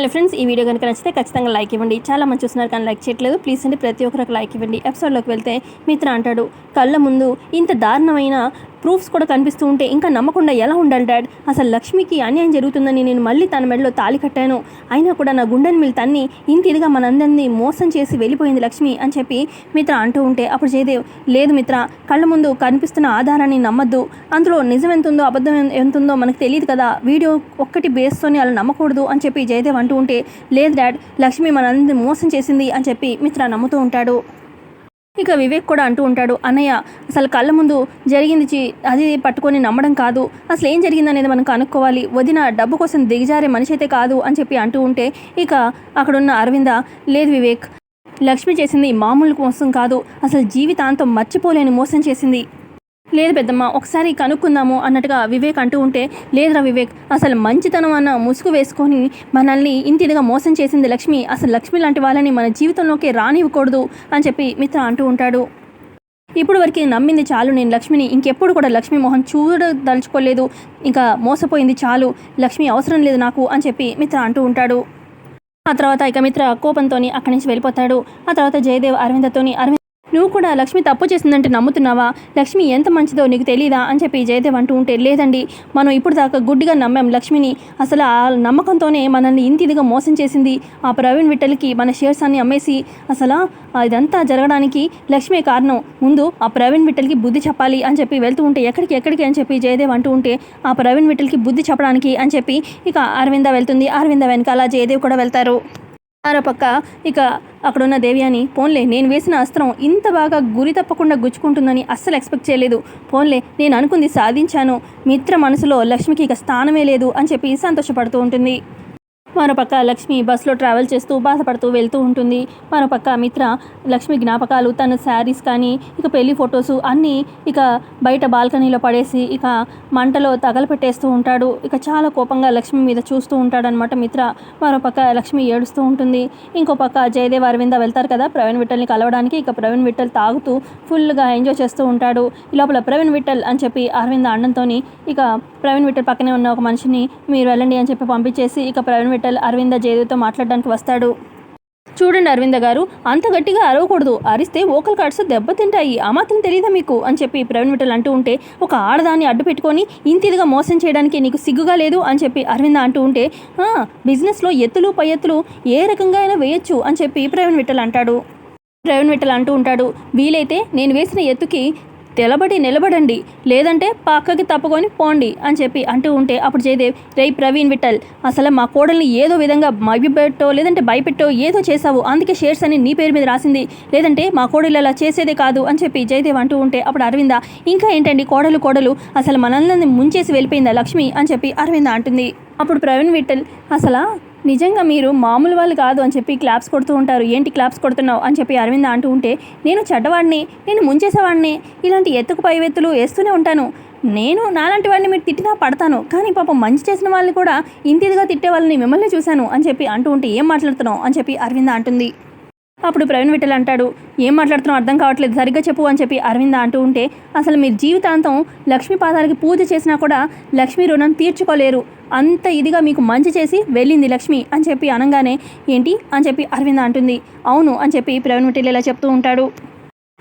Hello friends ఈ video కనుక నచ్చితే ఖచ్చితంగా లైక్ ఇవ్వండి. చాలా మంది చూస్తున్నారు కానీ లైక్ చేయట్లేదు. ప్లీజ్ అండి ప్రతి ఒక్కరికి లైక్ ఇవ్వండి. ఎపిసోడ్లోకి వెళ్తే మిత్ర అంటాడు కళ్ళ ముందు ఇంత దారుణమైన ప్రూఫ్స్ కూడా కనిపిస్తూ ఉంటే ఇంకా నమ్మకుండా ఎలా ఉండాలి డాడ్? అసలు లక్ష్మికి అన్యాయం జరుగుతుందని నేను మళ్ళీ తన మెడలో తాళి కట్టాను. అయినా కూడా నా గుండెని మిల్ తన్ని ఇంత ఇదిగా మనందరినీ మోసం చేసి వెళ్ళిపోయింది లక్ష్మి అని చెప్పి మిత్ర అంటూ ఉంటే అప్పుడు జయదేవ్ లేదు మిత్ర కళ్ళ ముందు కనిపిస్తున్న ఆధారాన్ని నమ్మద్దు. అందులో నిజం ఎంత ఉందో అబద్ధం ఎంత- ఎంత ఉందో మనకు తెలియదు కదా. వీడియో ఒక్కటి బేస్తోనే అలా నమ్మకూడదు అని చెప్పి జయదేవ్ అంటూ ఉంటే లేదు డాడ్ లక్ష్మి మనందరినీ మోసం చేసింది అని చెప్పి మిత్ర నమ్ముతూ ఉంటాడు. ఇక వివేక్ కూడా అంటూ ఉంటాడు అన్నయ్య అసలు కళ్ళ ముందు జరిగింది చి- అది పట్టుకొని నమ్మడం కాదు. అసలు ఏం జరిగింది అనేది మనం కనుక్కోవాలి. వదిన డబ్బు కోసం దిగజారే మనిషి అయితే కాదు అని చెప్పి అంటూ ఉంటే ఇక అక్కడున్న అరవింద లేదు వివేక్ లక్ష్మి చేసింది మామూలు మోసం కాదు. అసలు జీవితాంతం మర్చిపోలేని మోసం చేసింది. లేదు పెద్దమ్మ ఒకసారి కనుక్కుందాము అన్నట్టుగా వివేక్ అంటూ ఉంటే లేదురా వివేక్ అసలు మంచితనం అన్న ముసుగు వేసుకొని మనల్ని ఇంతిదిగా మోసం చేసింది లక్ష్మి. అసలు లక్ష్మి లాంటి వాళ్ళని మన జీవితంలోకి రానివ్వకూడదు అని చెప్పి మిత్ర అంటూ ఉంటాడు. ఇప్పుడు వరకు నమ్మింది చాలు నేను లక్ష్మిని. ఇంకెప్పుడు కూడా లక్ష్మి మొహం చూడదలుచుకోలేదు. ఇంకా మోసపోయింది చాలు. లక్ష్మి అవసరం లేదు నాకు అని చెప్పి మిత్ర అంటూ ఉంటాడు. ఆ తర్వాత ఇక మిత్ర కోపంతోని అక్కడి నుంచి వెళ్ళిపోతాడు. ఆ తర్వాత జయదేవ్ అరవిందతోని అరవింద్ నువ్వు కూడా లక్ష్మి తప్పు చేసిందంటే నమ్ముతున్నావా? లక్ష్మి ఎంత మంచిదో నీకు తెలీదా? అని చెప్పి జయదేవ్ అంటూ ఉంటే లేదండి మనం ఇప్పుడు దాకా గుడ్డిగా నమ్మాం లక్ష్మిని. అసలు ఆ నమ్మకంతోనే మనల్ని ఇంత ఇదిగా మోసం చేసింది ఆ ప్రవీణ్ విట్టలకి మన షేర్స్ అన్ని అమ్మేసి. అసలు ఇదంతా జరగడానికి లక్ష్మే కారణం. ముందు ఆ ప్రవీణ్ విట్టలకి బుద్ధి చెప్పాలి అని చెప్పి వెళ్తూ ఉంటే ఎక్కడికి ఎక్కడికి అని చెప్పి జయదేవ్ అంటూ ఉంటే ఆ ప్రవీణ్ విట్టలకి బుద్ధి చెప్పడానికి అని చెప్పి ఇక అరవింద వెళ్తుంది. అరవింద వెనకాల జయదేవ్ కూడా వెళ్తారు. పక్క ఇక అక్కడున్న దేవ్యాని పోన్లే నేను వేసిన అస్త్రం ఇంత బాగా గురి తప్పకుండా గుచ్చుకుంటుందని అస్సలు ఎక్స్పెక్ట్ చేయలేదు. పోన్లే నేను అనుకుంది సాధించాను. మిత్ర మనసులో లక్ష్మికి ఇక స్థానమే లేదు అని చెప్పి సంతోషపడుతూ ఉంటుంది. మరోపక్క లక్ష్మి బస్సులో ట్రావెల్ చేస్తూ బాధపడుతూ వెళ్తూ ఉంటుంది. మరోపక్క మిత్ర లక్ష్మి జ్ఞాపకాలు తన శారీస్ కానీ ఇక పెళ్ళి ఫొటోస్ అన్నీ ఇక బయట బాల్కనీలో పడేసి ఇక మంటలో తగలపెట్టేస్తూ ఉంటాడు. ఇక చాలా కోపంగా లక్ష్మి మీద చూస్తూ ఉంటాడనమాట మిత్ర. మరోపక్క లక్ష్మి ఏడుస్తూ ఉంటుంది. ఇంకో పక్క జయదేవ్ అరవింద వెళ్తారు కదా ప్రవీణ్ విఠల్ని కలవడానికి. ఇక ప్రవీణ్ విఠల్ తాగుతూ ఫుల్గా ఎంజాయ్ చేస్తూ ఉంటాడు. ఈ లోపల ప్రవీణ్ విఠల్ అని చెప్పి అరవింద అన్నంతోని ఇక ప్రవీణ్ విట్టల్ పక్కనే ఉన్న ఒక మనిషిని మీరు వెళ్ళండి అని చెప్పి పంపించేసి ఇక ప్రవీణ్ విఠల్ అరవింద జయదేవ్తో మాట్లాడడానికి వస్తాడు. చూడండి అరవింద గారు అంత గట్టిగా అరవకూడదు. అరిస్తే ఓకల్ కార్డ్స్ దెబ్బతింటాయి. ఆ మాత్రం తెలియదా మీకు? అని చెప్పి ప్రవీణ్ విఠల్ అంటూ ఉంటే ఒక ఆడదాన్ని అడ్డు పెట్టుకొని ఇంతిదిగా మోసం చేయడానికి నీకు సిగ్గుగా లేదు? అని చెప్పి అరవింద అంటూ ఉంటే బిజినెస్లో ఎత్తులు పై ఎత్తులు ఏ రకంగా అయినా వేయొచ్చు అని చెప్పి ప్రవీణ్ విఠల్ అంటాడు. ప్రవీణ్ విఠల్ అంటూ ఉంటాడు వీలైతే నేను వేసిన ఎత్తుకి తెలబడి నిలబడండి లేదంటే పక్కకి తప్పుకొని పోండి అని చెప్పి అంటూ ఉంటే అప్పుడు జయదేవ్ రే ప్రవీణ్ విఠల్ అసలు మా కోడల్ని ఏదో విధంగా మభ్యపెట్టో లేదంటే భయపెట్టో ఏదో చేసావు అందుకే షేర్స్ అని నీ పేరు మీద రాసింది. లేదంటే మా కోడలు అలా చేసేదే కాదు అని చెప్పి జయదేవ్ అంటూ ఉంటే అప్పుడు అరవింద ఇంకా ఏంటండి కోడలు కోడలు అసలు మనల్ని ముంచేసి వెళ్ళిపోయిందా లక్ష్మి? అని చెప్పి అరవింద అంటుంది. అప్పుడు ప్రవీణ్ విఠల్ అసలు నిజంగా మీరు మామూలు వాళ్ళు కాదు అని చెప్పి క్లాప్స్ కొడుతూ ఉంటారు. ఏంటి క్లాప్స్ కొడుతున్నావు? అని చెప్పి అరవింద అంటూ ఉంటే నేను చెడ్డవాడిని నేను ముంచేసేవాడిని ఇలాంటి ఎత్తుకు పైవెత్తులు వేస్తూనే ఉంటాను. నేను నాలాంటి వాడిని మీరు తిట్టినా పడతాను. కానీ పాపం మంచి చేసిన వాళ్ళని కూడా ఇంటిదిగా తిట్టే వాళ్ళని మిమ్మల్ని చూశాను అని చెప్పి అంటూ ఉంటే ఏం మాట్లాడుతున్నావు? అని చెప్పి అరవింద అంటుంది. అప్పుడు ప్రవీణ్ విఠల్ అంటాడు ఏం మాట్లాడుతున్నావు? అర్థం కావట్లేదు. సరిగ్గా చెప్పు అని చెప్పి అరవింద అంటూ ఉంటే అసలు మీరు జీవితాంతం లక్ష్మీ పాదాలకి పూజ చేసినా కూడా లక్ష్మీ రుణం తీర్చుకోలేరు. అంత ఇదిగా మీకు మంచి చేసి వెళ్ళింది లక్ష్మి అని చెప్పి అనగానే ఏంటి? అని చెప్పి అరవింద అంటుంది. అవును అని చెప్పి ప్రవీణ్ విఠల్ ఇలా చెప్తూ ఉంటాడు.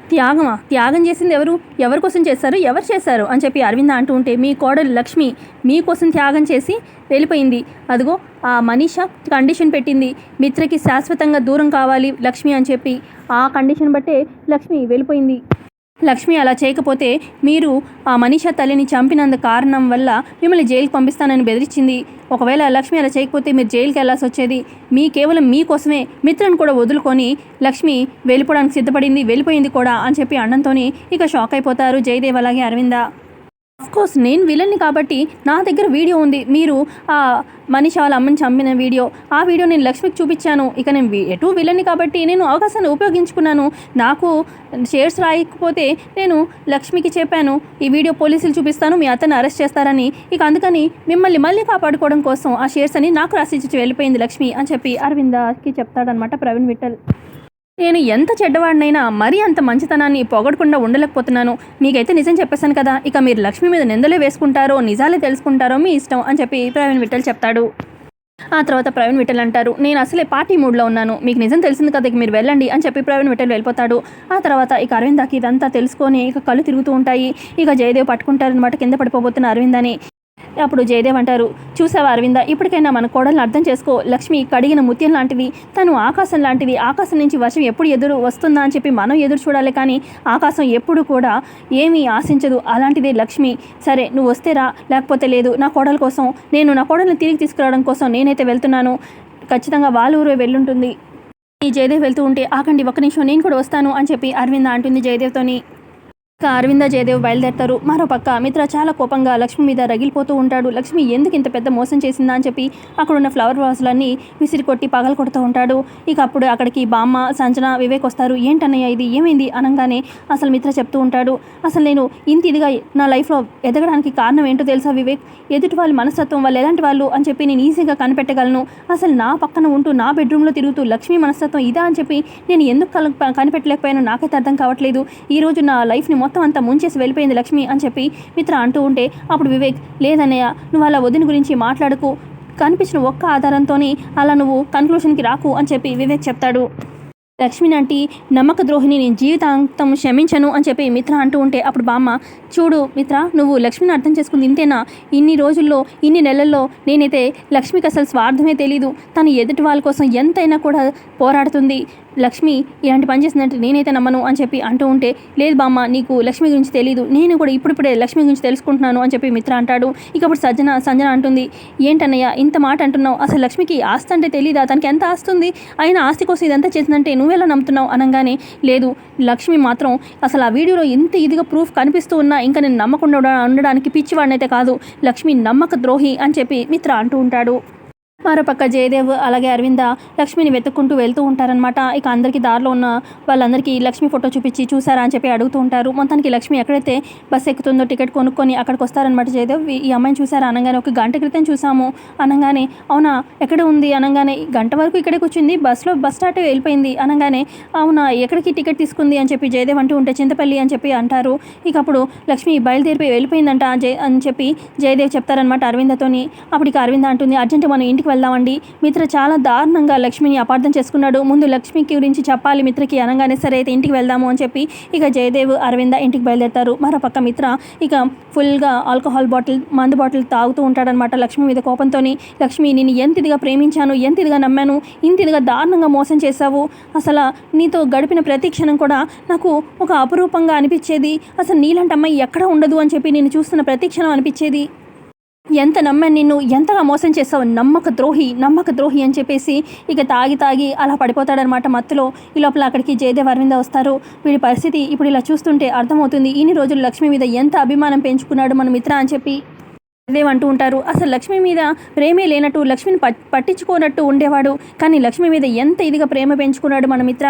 త్యాగమా? త్యాగం చేసింది ఎవరు? ఎవరి కోసం చేశారు? ఎవరు చేశారు? అని చెప్పి అరవింద అంటూ ఉంటే మీ కోడలు లక్ష్మి మీకోసం త్యాగం చేసి వెళ్ళిపోయింది. అదిగో ఆ మనీష కండిషన్ పెట్టింది. మిత్రకి శాశ్వతంగా దూరం కావాలి లక్ష్మి అని చెప్పి ఆ కండిషన్ బట్టే లక్ష్మి వెళ్ళిపోయింది. లక్ష్మి అలా చేయకపోతే మీరు ఆ మనీషా తల్లిని చంపినందు కారణం వల్ల మిమ్మల్ని జైలుకి పంపిస్తానని బెదిరించింది. ఒకవేళ లక్ష్మి అలా చేయకపోతే మీరు జైలుకి వెళ్ళాల్సి వచ్చేది మీ కేవలం మీకోసమే మిత్రను కూడా వదులుకొని లక్ష్మి వెళ్ళిపోవడానికి సిద్ధపడింది వెళ్ళిపోయింది కూడా అని చెప్పి అన్నంతోని ఇక షాక్ అయిపోతారు జయదేవ్ అలాగే అరవింద. కోర్స్ నేను విలన్ని కాబట్టి నా దగ్గర వీడియో ఉంది. మీరు ఆ మనిషి వాళ్ళ అమ్మని చంపిన వీడియో ఆ వీడియో నేను లక్ష్మికి చూపించాను. ఇక నేను ఎటు విలన్ని కాబట్టి నేను అవకాశాన్ని ఉపయోగించుకున్నాను. నాకు షేర్స్ రాయకపోతే నేను లక్ష్మికి చెప్పాను ఈ వీడియో పోలీసులు చూపిస్తాను మీ అతన్ని అరెస్ట్ చేస్తారని. ఇక అందుకని మిమ్మల్ని మళ్ళీ కాపాడుకోవడం కోసం ఆ షేర్స్ అని నాకు రాసిచ్చి వెళ్ళిపోయింది లక్ష్మి అని చెప్పి అరవిందకి చెప్తాడనమాట ప్రవీణ్ విఠల్. నేను ఎంత చెడ్డవాడినైనా మరీ అంత మంచితనాన్ని పొగడకుండా ఉండలేకపోతున్నాను. మీకైతే నిజం చెప్పేశాను కదా ఇక మీరు లక్ష్మి మీద నిందలే వేసుకుంటారో నిజాలే తెలుసుకుంటారో మీ ఇష్టం అని చెప్పి ప్రవీణ్ విఠల్ చెప్తాడు. ఆ తర్వాత ప్రవీణ్ విఠల్ అంటారు నేను అసలే పార్టీ మూడ్లో ఉన్నాను. మీకు నిజం తెలిసింది కదా ఇక మీరు వెళ్ళండి అని చెప్పి ప్రవీణ్ విఠల్ వెళ్ళిపోతాడు. ఆ తర్వాత ఇక అరవిందాకి ఇదంతా తెలుసుకొని ఇక కళ్ళు తిరుగుతూ ఉంటాయి. ఇక జయదేవ్ పట్టుకుంటారనమాట కింద పడిపోబోతున్న అరవిందని అప్పుడు జయదేవ్ అంటారు చూసావా అరవింద ఇప్పటికైనా మన కోడలను అర్థం చేసుకో. లక్ష్మి కడిగిన ముత్యం లాంటిది తను ఆకాశం లాంటిది ఆకాశం నుంచి వర్షం ఎప్పుడు ఎదురు వస్తుందా అని చెప్పి మనం ఎదురు చూడాలి. కానీ ఆకాశం ఎప్పుడు కూడా ఏమీ ఆశించదు. అలాంటిదే లక్ష్మి. సరే నువ్వు వస్తే రా. లేకపోతే లేదు. నా కోడల కోసం నేను నా కోడలను తిరిగి తీసుకురావడం కోసం నేనైతే వెళ్తున్నాను. ఖచ్చితంగా వాళ్ళూరు వెళ్ళుంటుంది. ఈ జయదేవ్ వెళ్తూ ఉంటే ఆకండి ఒక నిమిషం నేను కూడా వస్తాను అని చెప్పి అరవింద అంటుంది జయదేవ్తోని. అరవింద జయదేవ్ బయలుదేరతారు. మరోపక్క మిత్ర చాలా కోపంగా లక్ష్మి మీద రగిలిపోతూ ఉంటాడు. లక్ష్మి ఎందుకు ఇంత పెద్ద మోసం చేసిందా అని చెప్పి అక్కడున్న ఫ్లవర్ వాసులన్నీ విసిరి కొట్టి పగలు కొడుతూ ఉంటాడు. ఇక అప్పుడు అక్కడికి బామ్మ సంజన వివేక్ వస్తారు. ఏంటన్నయ్య ఇది? ఏమైంది? అనగానే అసలు మిత్ర చెప్తూ ఉంటాడు. అసలు నేను ఇంత ఇదిగా నా లైఫ్లో ఎదగడానికి కారణం ఏంటో తెలుసా వివేక్? ఎదుటి వాళ్ళ మనస్తత్వం వాళ్ళు ఎలాంటి వాళ్ళు? అని చెప్పి నేను ఈజీగా కనిపెట్టగలను. అసలు నా పక్కన ఉంటూ నా బెడ్రూమ్లో తిరుగుతూ లక్ష్మి మనస్తత్వం ఇదా? అని చెప్పి నేను ఎందుకు కల కనిపెట్టలేకపోయానో నాకైతే అర్థం కావట్లేదు. ఈ రోజు నా లైఫ్ని మొత్తం అంతా ముంచేసి వెళ్ళిపోయింది లక్ష్మి అని చెప్పి మిత్ర అంటూ ఉంటే అప్పుడు వివేక్ లేదన్నయ్య నువ్వు అలా వదిన గురించి మాట్లాడుకు. కనిపించిన ఒక్క ఆధారంతోనే అలా నువ్వు కన్క్లూషన్కి రాకు అని చెప్పి వివేక్ చెప్తాడు. లక్ష్మిని అంటే నమ్మక ద్రోహిని నేను జీవితాంతం క్షమించను అని చెప్పి మిత్ర అంటూ ఉంటే అప్పుడు బామ్మ చూడు మిత్ర నువ్వు లక్ష్మిని అర్థం చేసుకుంది ఇంతేనా ఇన్ని రోజుల్లో ఇన్ని నెలల్లో నేనైతే లక్ష్మికి అసలు స్వార్థమే తెలీదు. తను ఎదుటి వాళ్ళ కోసం ఎంతైనా కూడా పోరాడుతుంది. లక్ష్మి ఇలాంటి పని చేసిందంటే నేనైతే నమ్మను అని చెప్పి అంటూ ఉంటే లేదు బామ్మ నీకు లక్ష్మి గురించి తెలియదు నేను కూడా ఇప్పుడిప్పుడే లక్ష్మి గురించి తెలుసుకుంటున్నాను అని చెప్పి మిత్ర అంటాడు. ఇక అప్పుడు సజ్జన సంజన అంటుంది ఏంటన్నయ్య ఇంత మాట అంటున్నావు? అసలు లక్ష్మికి ఆస్తి అంటే తెలియదా తనకి ఎంత ఆస్తి ఉంది? అయినా ఆస్తి కోసం ఇదంతా చేసిందంటే నువ్వెలా నమ్ముతున్నావు? అనగానే లేదు లక్ష్మి మాత్రం అసలు ఆ వీడియోలో ఇంత ఇదిగా ప్రూఫ్ కనిపిస్తూ ఉన్నా ఇంకా నేను నమ్మకుండా ఉండడానికి పిచ్చివాడినైతే కాదు. లక్ష్మి నమ్మక ద్రోహి అని చెప్పి మిత్ర అంటూ ఉంటాడు. మరోపక్క జయదేవ్ అలాగే అరవింద లక్ష్మిని వెతుక్కుంటూ వెళ్తూ ఉంటారనమాట ఇక అందరికీ దారిలో ఉన్న వాళ్ళందరికీ లక్ష్మి ఫోటో చూపించి చూసారా అని చెప్పి అడుగుతూ ఉంటారు. మొత్తానికి లక్ష్మి ఎక్కడైతే బస్ ఎక్కుతుందో టికెట్ కొనుక్కొని అక్కడికి వస్తారనమాట జయదేవ్. ఈ- అమ్మాయిని చూసారా అనగానే ఒక గంట క్రితం చూసాము అనగానే అవునా ఎక్కడ ఉంది? అనగానే గంట వరకు ఇక్కడే కూర్చుంది బస్సులో బస్ స్టార్ట్ వెళ్ళిపోయింది. అనగానే అవునా ఎక్కడికి టికెట్ తీసుకుంది? అని చెప్పి జయదేవ్ అంటూ ఉంటే చింతపల్లి అని చెప్పి అంటారు. ఇక అప్పుడు లక్ష్మి బయలుదేరిపోయి వెళ్ళిపోయిందంట జయ అని చెప్పి జయదేవ్ చెప్తారనమాట అరవిందతోని. అప్పుడు ఇక అరవింద అంటుంది అర్జెంట్ మనం ఇంటికి వెళ్దామండి. మిత్ర చాలా దారుణంగా లక్ష్మిని అపార్థం చేసుకున్నాడు. ముందు లక్ష్మికి గురించి చెప్పాలి మిత్రకి అనగానే సరే అయితే ఇంటికి వెళ్దాము అని చెప్పి ఇక జయదేవ్ అరవింద ఇంటికి బయలుదేరతారు. మరోపక్క మిత్ర ఇక ఫుల్గా ఆల్కహాల్ బాటిల్ మందు బాటిల్ తాగుతూ ఉంటాడనమాట లక్ష్మి మీద కోపంతోని. లక్ష్మి నేను ఎంత ఇదిగా ప్రేమించాను ఎంత ఇదిగా నమ్మాను ఇంత ఇదిగా దారుణంగా మోసం చేశావు. అసలు నీతో గడిపిన ప్రతి క్షణం కూడా నాకు ఒక అపురూపంగా అనిపించేది. అసలు నీలాంటి అమ్మాయి ఎక్కడ ఉండదు అని చెప్పి నేను చూస్తున్న ప్రతి క్షణం అనిపించేది. ఎంత నమ్మని నిన్ను ఎంతగా మోసం చేస్తావు? నమ్మక ద్రోహి నమ్మక ద్రోహి అని చెప్పేసి ఇక తాగి తాగి అలా పడిపోతాడనమాట మత్తులో. ఈ లోపల అక్కడికి జయదేవ్ అరవింద వస్తారు. వీడి పరిస్థితి ఇప్పుడు ఇలా చూస్తుంటే అర్థమవుతుంది. ఇన్ని రోజులు లక్ష్మి మీద ఎంత అభిమానం పెంచుకున్నాడు మన మిత్ర అని చెప్పి జయదేవ్ అంటూ ఉంటారు. అసలు లక్ష్మి మీద ప్రేమే లేనట్టు లక్ష్మిని పట్టించుకోనట్టు ఉండేవాడు. కానీ లక్ష్మి మీద ఎంత ఇదిగా ప్రేమ పెంచుకున్నాడు మన మిత్ర.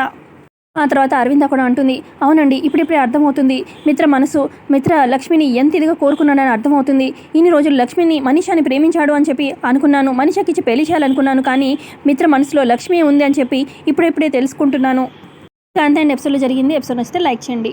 ఆ తర్వాత అరవింద కూడా అంటుంది అవునండి ఇప్పుడిప్పుడే అర్థమవుతుంది. మిత్ర మనసు మిత్ర లక్ష్మిని ఎంత ఇదిగా కోరుకున్నాడని అర్థమవుతుంది. ఇన్ని రోజులు లక్ష్మిని మనిషాని ప్రేమించాడు అని చెప్పి అనుకున్నాను. మనిషికి ఇచ్చి పెళ్ళి చేయాలనుకున్నాను కానీ మిత్ర మనసులో లక్ష్మి ఉంది అని చెప్పి ఇప్పుడిప్పుడే తెలుసుకుంటున్నాను. అంతే అండ్. ఎపిసోడ్లో జరిగింది. ఎపిసోడ్ నచ్చితే లైక్ చేయండి.